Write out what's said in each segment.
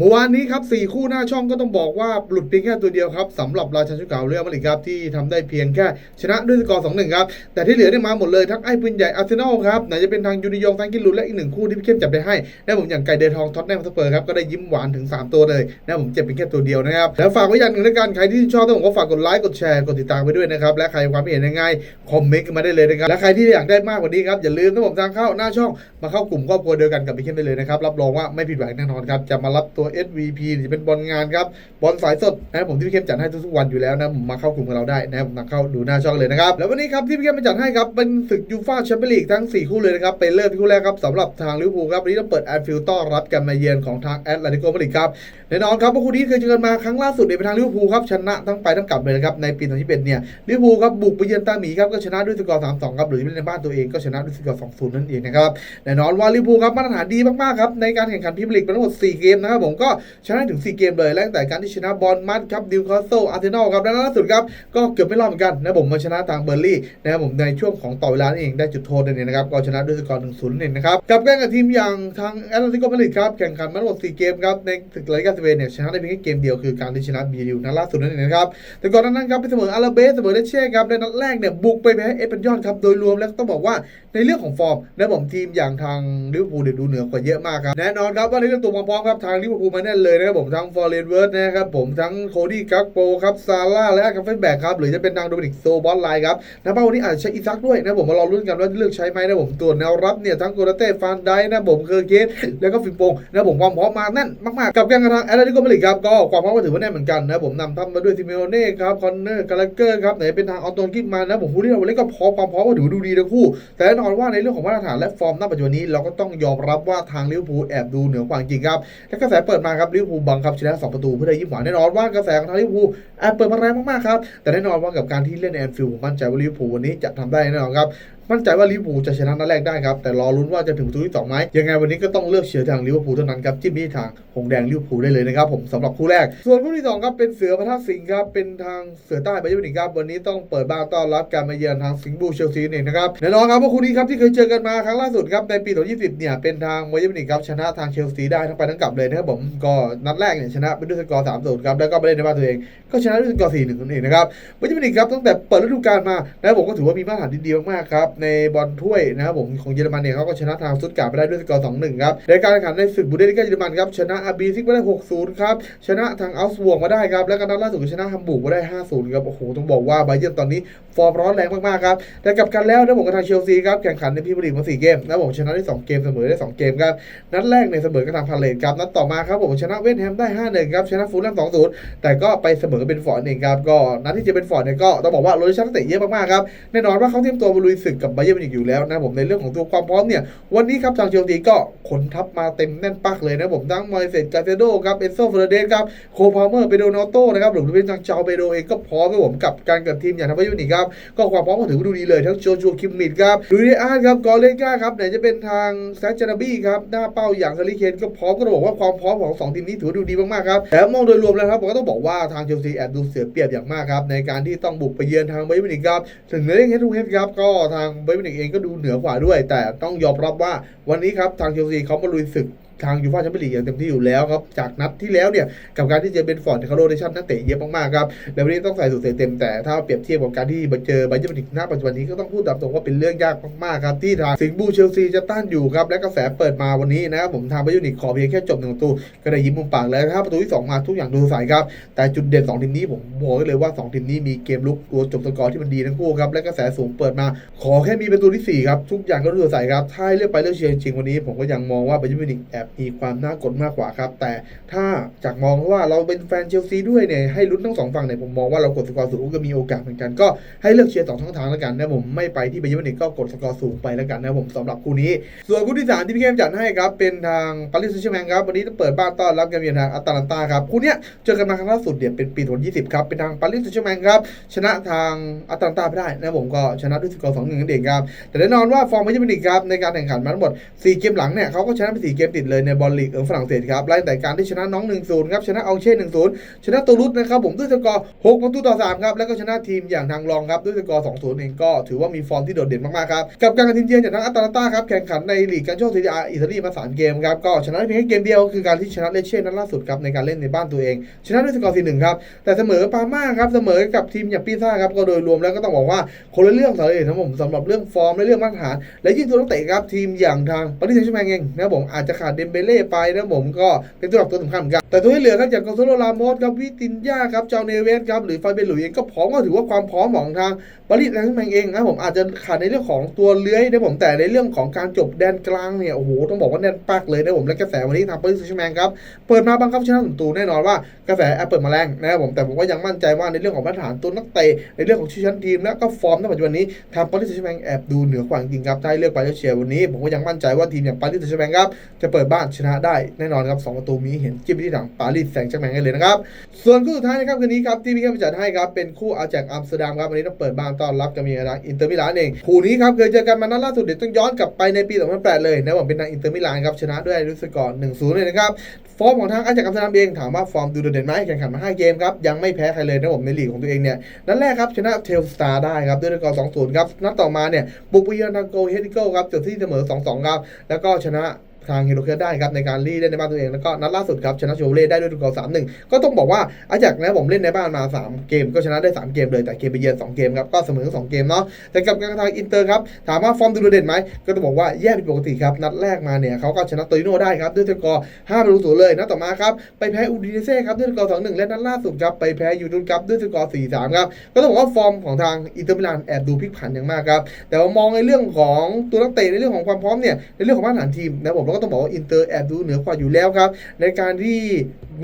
เมื่อวานนี้ครับสี่คู่หน้าช่องก็ต้องบอกว่าหลุดเพียงแค่ตัวเดียวครับสำหรับราชันชุดเก่าเรียลมาริครับที่ทำได้เพียงแค่ชนะด้วยสกอร์สองหนึ่งครับ แต่ที่เหลือได้มาหมดเลยทั้งไอ้ปืนใหญ่อาร์เซนอลครับไหนจะเป็นทางยูนิยองทังกินลุนและอีกหนึ่งคู่ที่พี่เข้มจับไปให้ได้ผมอย่างไก่เดทองท็อตแนมสเปอร์ครับก็ได้ยิ้มหวานถึง 3 ตัวเลยนะผมเจ็บเพียงแค่ตัวเดียวนะครับแล้วฝากไว้อย่างหนึ่งในการใครที่ชอบต้องบอกว่าฝากกดไลค์กดแชร์กดติดตามไปด้วยนะครับและใครมีความเห็นยังไงคอมเมนต์กันมาได้เลยนะครับและใครที่อยากได้มากกว่านี้ครับอย่าลืมนะผมทางเข้าหน้าช่องมาเข้ากลุ่มครอบครัวเดียวกันกับพี่เข้มได้เลยนะครับรับรองว่าไม่ผิดหวังแน่นอนครับจะมารับตัว SVP หรือเป็นบอลงานครับบอลสายสดนะผมที่พี่เข้มจัดให้ทุกๆวันอยู่แล้วนะผมมาเข้ากลุ่มกับเราได้นะผมมาเข้าดูหน้าช่องเลยนะครับแล้ววันนี้ครับที่พี่เข้มมาจัดให้ครับเป็นศึกยูฟ่าแชมเปี้ยนลีกทั้ง 4 คู่เลยนะครับไปเริ่มที่คู่แรกครับสำหรับทางลิเวอร์พูลครับวันนี้ต้องเปิดแอนฟิลด์ต้อนรับกันมาเยือนของทางแอตเลติโกมาดริดครับแน่นอนครับว่าคู่นี้เคยเจอกันมาครั้งล่าสุดเนี่ยเป็นทางลิเวอร์พูลครับชนะทั้งไปทั้งกลับเลยนะครับในปี 2021 เนี่ยลิเวอร์พูลครับบุกไปเยือนตาหมีครับก็ชนะด้วยสกอร์ 3-2 ครับหรือในบ้านตัวเองก็ชนะด้วยสกอร์ 2-0 นั่นเองนะครับแน่นอนว่าลิเวอร์พูลครับมาตรฐานดีมากๆครับในการแข่งขันพรีเมียร์ลีกเป็นทั้งหมด4เกมนะครับผมก็ชนะถึง 4 เกมเลยแล้งแต่การที่ชนะบอลมัดครับดิวคาสเซิลอาร์เซนอลครับและล่าสุดครับก็เกือบไม่รอดเหมือนกันนะผมมาชนะทางเบอร์ลี่นะครับผมในช่วงของต่อเวลาเองได้จุดโทษนั่นเองนะครับก็ชนะด้วยสกอร์1-0นั่นเองนะครับกับแการกับทีมอย่างทางแอตเลติโกมาดริดครับแข่งขันมาทั้งหมด4เกมครับในศึกลาลิกาสเปนเนี่ยชนะได้เพียงแค่เกมเดียวคือการที่ชนะบีดิวนัดล่าสุดนั่นเองนะครับแต่ก่อนหนานั้นครับไปเสมออาราเบสเสมอเลเช่ครับในนัดแรกเนี่ยบุกไปแพ้เอสเปนยอนครับโดยรวมแล้วต้องบอกว่าในเรื่องของฟอร์มนะผมทีมอย่างทางลิเวอร์พูลเนี่ยดูเหนือกว่าเยอะมากครับแน่นอนครับว่าในเรื่องตัวความพร้อมครับทางลิเวอร์พูลมาแน่นเลยนะครับผมทั้งฟอร์เรนเวิร์ดนะครับผมทั้งโคดี้กักโปครับซาร่าและกัฟเฟนแบกครับหรือจะเป็นทางโดมินิกโซบอสไลน์ครับนะป้าวันนี้อาจจะใช้อีซักด้วยนะผมมารอลุ้นกันว่าเลือกใช้ไหมนะผมตัวแนวรับเนี่ยทั้งโกลเต้ฟานไดนะผมเคอร์เกสแล้วก็ฟิมโปงนะผมความพร้อมมาแน่นมากๆกับการกระทางแอตเลติโกมาดริดครับก็ความพร้อมก็ถือว่าแน่นเหมือนกันนะผมนำทัพมาด้วยซิเมโอเน่ครับคอนเนอร์กาลาเกอร์ครับไหนเป็นทางออตโตนกินมานะผมพูดที่เราเล่นก็พร้อมความพร้อมก็ถือดูดีทั้งคู่ แต่แน่นอนว่าในเรื่องของมาตรฐานและฟอร์มณปัจจุบันนี้เราก็ต้องยอมรับว่าทางลิเวอร์พูลแอบดูเหนือกว่าจริงครับและกระแสเปิดมาครับลิเวอร์พูลบังคับชนะสองประตูเพื่อได้ยิ้มหวานแน่นอนว่ากระแสของทางลิเวอร์พูลแอบเปิดมาแรงมากๆครับแต่แน่นอนว่ากับการที่เล่นในแอนฟิลด์ผมมั่นใจว่าลิเวอร์พูลวันนี้จะทำได้แน่นอนครับ มั่นใจว่าลิเวอร์พูลจะชนะนัดแรกได้ครับ แต่รอลุ้นว่าจะถึงประตูที่สองไหมยังไงวันนี้ก็ต้องเลือกเชียร์ทางลิเวอร์พูลเท่านั้นครับจิ้มที่ทางหงแดงลิเวอร์พูลได้เลยนะครับผมสำหรับคู่แรก ส่วนคู่ที่สองครับเป็นเสือพระธาตุสิงห์ครับเป็นทางเสือใต้ไปเยือนครับวันนี้ต้องเปิดบ้านต้อนรับการมาเยือนทางสิงห์บูเชลซีเนี่นะครับแน่นอนครับว่าคู่นี้ครับที่เคยเจอกันมาครั้งล่าสุดครับในปี 2020 เนี่ยเป็นทางไบเยือนครับชนะทางเชลซีได้ทั้งไปทั้งกลับเลยนะครับผมก็นัดแรกเนี่ยชนะไปด้วยสกอร์3-0ครับแล้วก็ไปเล่นในบ้านตัวเองก็ชนะด้วยสกอร์4-1นั่นเองนะครับไบเยือนครับตั้งแต่เปิดฤดูกาลมานะผมก็ถือว่ามีมาตรฐานที่ดีมากๆครับในบอลถ้วยนะครับผมของเยอรมันเนี่ยเขาก็ชนะทางซุดการไปได้ด้วยสกอร์2-1ครับในการแข่งขันในศึกบูเดสลิก้าเยอรมันครับชนะอาบีซิกมาได้6-0ครับชนะทางอัลสบวกมาได้ครับแล้วก็นัดล่าสุดชนะฮัมบูร์กมาได้5-0ครับโอ้โหต้องบอกว่าไบเยร์นตอนนี้ฟอร์มร้อนแรงมากๆครับแต่กลับกันแล้วนะผมกับทางเชลซีครับแข่งขันในพรีเมียร์ลีกมา4เกมนะผมชนะได้2เกมเสมอได้2เกมครับนัดแรกในยเสมอกับทางพาเลตครับนัดต่อมาครับผมชนะเวสต์แฮมได้5-1ครับชนะฟูลแลม2-0แต่ก็ไปเสมอเป็นฟอร์ดเองครับก็นัดที่จะเป็นฟอร์ดเนี่ยก็ต้องบอกว่าโรเตชั่นเตะเยอะมากๆครับแน่นอนว่าเขาเตรียมตัวมาลุยศึกกับไบเยร์มิวนิกอยู่แล้วนะผมในเรื่องของตัวความพร้อมเนี่ยวันนี้ครับทางเชลซีก็ขนทัพมาเต็มแน่นปักเลยนะผมทั้งมอยเซสกาเซโดครับเอนโซเฟอร์เดสครับโคพาเมอร์เปโดนอโต้นะครับหรือเป็นทางเจาเปโดเองก็พร้อมครับผมกับการกับทีมอย่างทางไบเยร์มิวนิกครับก็ความพร้อมก็ถือว่าดูดีเลยทั้งโจชัวคิมมิดครับลุยเดอาร์ครับกอเลก้าครับไหนจะเป็นทางแซจานาบี้ครับหน้าเป้าอย่างซาริเคนก็พร้อมก็ต้องบอกว่าความพร้อมของสองทีมนี้ถือว่าดูดีมากๆครับแต่มองโดยรวมแล้วครับผมก็ต้องบอกว่าทางเชลซีแอบดูเสียเปรียบอย่างมากครับในการที่ต้องบุกไปเยือนทางไบเยร์มิวนิกครับถึงเรื่องเฮดทูเฮดครับก็ทางเบย์มินิกเองก็ดูเหนือกว่าด้วย แต่ต้องยอมรับว่าวันนี้ครับทางเชลซีเขามาลุยศึก ทางยูฟ่าแชมเปี้ยนลีกอย่างเต็มที่อยู่แล้วครับจากนัดที่แล้วเนี่ยกับการที่เจอเบนฟอร์ดเขาโรเทชั่นนักเตะเยอะมากๆครับแล้ววันนี้ต้องใส่สูตรเต็มแต่ถ้าเปรียบเทียบกับการที่มาเจอไบเยร์มิวนิกณปัจจุบันนี้ก็ต้องพูดตามตรงว่าเป็นเรื่องยากมากๆครับที่ทางสิงห์บูเชลซีจะต้านอยู่ครับและกระแสเปิดมาวันนี้นะครับผมทางไบเยร์นมิวนิกขอเพียงแค่จบหนึ่งประตูก็ได้ยิ้มมุมปากแล้วถ้าประตูที่สองมาทุกอย่างดูใสครับแต่จุดเด่น2ทีมนี้ผมบอกเลยว่า2ทีมนี้มีเกมลุกตัวจบสกอร์ที่มันดีทั้งคู่ครับและกระแสสูงเปิดมา ขอแค่มีประตูที่4ครับทุกอย่างก็ดูใสครับถ้าเลือกไปเลือกเชียร์จริงวันนี้ผมก็ยังมองว่าไบเยร์มิวนิกแอบมีความน่ากดมากกว่าครับ แต่ถ้าจากมองว่าเราเป็นแฟนเชลซีด้วยเนี่ยให้ลุ้นทั้งสองฝั่งเนี่ยผมมองว่าเรากดสกอร์สูงก็มีโอกาสเหมือนกันก็ให้เลือกเชียร์สองช่องทางแล้วกันนะผมไม่ไปที่ไบเยร์มินิกก็กดสกอร์สูงไปแล้วกันนะผมสำหรับคู่นี้ ส่วนคู่ที่สามที่พี่เข้มจัดให้ครับเป็นทางปารีสแซงต์แชร์แมงครับวันนี้จะเปิดบ้านต้อนรับการเยือนทางอัตแลนตาครับคู่เนี้ยเจอกันมาครั้งล่าสุดเนี่ยเป็นปี2020ครับเป็นทางปารีสแซงต์แชร์แมงครับชนะทางอัตแลนตาไปได้นะผมก็ชนะด้วยสกอร์2-1นั่นเองครับแต่แน่นอนว่าฟอร์มไม่ใช่เป็นอีกครับในการแข่งขันมาทั้งหมด4เกมหลังเนี่ยเขาก็ชนะไป4เกมติดเลยเลยในบอลลีกเออฝรั่งเศสครับไล่แต่การที่ชนะน้อง 1-0 ครับชนะเอาเช่น1-0 ชนะตูรุสนะครับผมด้วยสกอร์6ประตูต่อ3ครับแล้วก็ชนะทีมอย่างทางรองครับด้วยสกอร์2-0 เองก็ถือว่ามีฟอร์มที่โดดเด่นมากๆครับกับการทินเยือนจากทางอัตแลนตาครับแข่งขันในลีกการโชคซีรีอาอิตาลีมา3เกมครับก็ชนะเพียงแค่เกมเดียวคือการที่ชนะเลเช่นัดล่าสุดครับในการเล่นในบ้านตัวเอง ชนะด้วยสกอร์4-1ครับแต่เสมอปาม่าครับเสมอกับทีมอย่างปีซ่าครับก็โดยรวมแล้วก็ต้องบอกว่าคนละเรื่องเลยนะผมสำหรับเรื่องฟอร์มและเรื่องมาตรฐานและยิ่งตัวนักเตะครับทีมอย่างทางปารีสแซงต์แชร์แมงเองนะผมอาจจะขาดเดเบเล่ไปนะผมก็เป็นตัวหลักตัวสำคัญเหมือนกันแต่ตัวที่เหลือครับอย่างกอนโซโลรามอสครับวิตินยาครับเจ้าเนเวสครับหรือฟาเบนหลุยเองก็พร้อมก็ถือว่าความพร้อมของทางปารีสแซงต์แชร์แมงเองนะผมอาจจะขาดในเรื่องของตัวเลื้อยนะผมแต่ในเรื่องของการจบแดนกลางเนี่ยโอ้โหต้องบอกว่าแน่นปักเลยนะผมและกระแสวันนี้ทางปารีสแซงต์แชร์แมงครับเปิดมาบังคับชนะสุนตูแน่นอนว่ากระแสแอปเปิดมาแรงนะครับผมแต่ผมก็ยังมั่นใจว่าในเรื่องของมาตรฐานตัวนักเตะในเรื่องของชื่อชั้นทีมและก็ฟอร์มในปัจจุบันนี้ทางปารีสแซงต์แชร์แมงแอบดูเหนือกว่าจริงครับถ้าเลือกไปแล้วเชียร์วันนี้ ผมก็ยังมั่นใจว่าทีมอย่างปารีสแชร์แมงครับจะเปิดบ้านชนะได้แน่นอนครับสองประตูมีเห็นจิ้มไปที่ทางปารีสแซงต์แชร์แมงกันเลยนะครับ ส่วนคู่สุดท้ายนะครับคืนนี้ครับที่พี่แก้มจัดให้ครับเป็นคู่อาแจกอัมสเตอร์ดัมครับวันนี้ต้องเปิดบ้านต้อนรับกับมีทางอินเตอร์มิลานเองคู่นี้ครับเคยเจอกันมานัดล่าสุดเดี๋ยวต้องย้อนกลับไปในปี 2008 เลยนะผมเป็นทางอินเตอร์มิลานครับชนะด้วยด้วยสกอร์1-0เลยนะครับฟอร์มของทางอาแจกอัมสเตอร์ดัมเองถามว่าฟอร์มดูโดดเด่นไหมแข่งขันมา 5 เกมครับยังไม่แพ้ใครเลยนะผมในลีกของตัวเองเนี่ยนัดแรกครับชนะเทลสตาร์ได้ครับด้วยสกอร์2-0ครับนัดต่อมาเนี่ยบุกไปเยือนทางโกเฮดิโก้ครับจบที่เสมอ 2-2 ครับ แล้วก็ชนะ ทางเฮโรเคียได้ครับในการรีเล่นในบ้านตัวเอง แล้วก็นัดล่าสุดครับชนะโชเล่ได้ด้วยสกอร์สามหนึ่งก็ต้องบอกว่าอาจากนะผมเล่นในบ้านมา 3 เกมก็ชนะได้ 3 เกมเลยแต่เกมไปเยือน2เกมครับก็เสมอ2เกมเนาะแต่กับการทางอินเตอร์ครับถามว่าฟอร์มดูเด่นไหมก็ต้องบอกว่าแย่ผิดปกติครับนัดแรกมาเนี่ยเขาก็ชนะโตริโน่ได้ครับด้วยสกอร์5ประตูศูนย์เลยนัดต่อมาครับไปแพ้อูดิเนเซ่ครับด้วยสกอร์2-1และนัดล่าสุดครับไปแพ้ยูทูนครับด้วยสกอร์4-3ครับก็ต้องบอกว่าฟอร์มของทางอินเตอร์มิลานแอบดูพลิกผันอย่างมากครับแต่ว่ามองในเรื่องของตัวนักเตะในเรื่องของความพร้อมเนี่ยในเรื่องของมาตรฐานทีมนะผมเราก็ต้องบอกว่าอินเตอร์แอบดูเหนือกว่าอยู่แล้วครับ ในการที่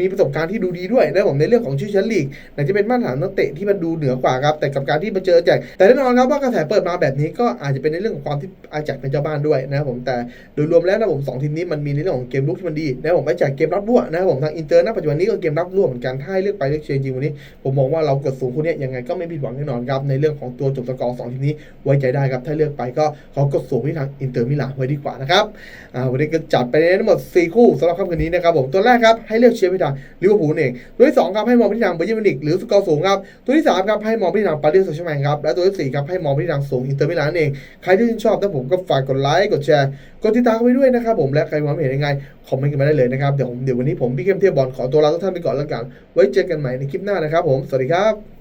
มีประสบการณ์ที่ดูดีด้วยนะผมในเรื่องของชื่อชั้นลีกไหนจะเป็นมาตรฐานนักเตะที่มันดูเหนือกว่าครับแต่กับการที่มาเจอแจกแต่แน่นอนครับว่ากระแสเปิดมาแบบนี้ก็อาจจะเป็นในเรื่องของความที่อาแจกเป็นเจ้าบ้านด้วยนะครับผมแต่โดยรวมแล้วนะผมสองทีมนี้มันมีในเรื่องของเกมลุกที่มันดีนะครับผมอาแจกเกมรับรั่วนะครับผมทางอินเตอร์ณปัจจุบันนี้ก็เกมรับรั่วเหมือนกันถ้าให้เลือกไปเลือกเชียร์จริงวันนี้ ผมมองว่าเรากดสูงคู่เนี้ยยังไงก็ไม่ผิดหวังแน่นอนครับในเรื่องของตัวจบสกอร์สองทีมนี้ไว้ใจได้ครับถ้าเลือกไปก็ขอกดสูงที่ทางอินเตอร์มิลานไว้ดีกว่านะครับอ่าวันนี้ก็จัดไปทั้งหมด 4 คู่สำหรับค่ำคืนนี้นะครับผมตัวแรกครับให้เลือกเชียร์ไปทางลิเวอร์พูลเองตัวที่สองครับให้มองไปที่ทางเบอร์เยอร์มินิกหรือสกอร์สูงครับตัวที่สามครับให้มองไปที่ทางปารีสแซงต์แชร์แมงครับและตัวที่สี่ครับให้มองไปที่ทางสูงอินเตอร์มิลานเองใครที่ชื่นชอบถ้าผมก็ฝากกดไลค์กดแชร์กดติดตามไปด้วยนะครับผมและใครมีความเห็นยังไงคอมเมนต์กันมาได้เลยนะครับเดี๋ยวผมเดี๋ยววันนี้ผมพี่เข้มเทียบบอลขอตัวลาทุกท่านไปก่อนแล้วกัน ไว้เจอกันใหม่ในคลิปหน้านะครับผมสวัสดีครับ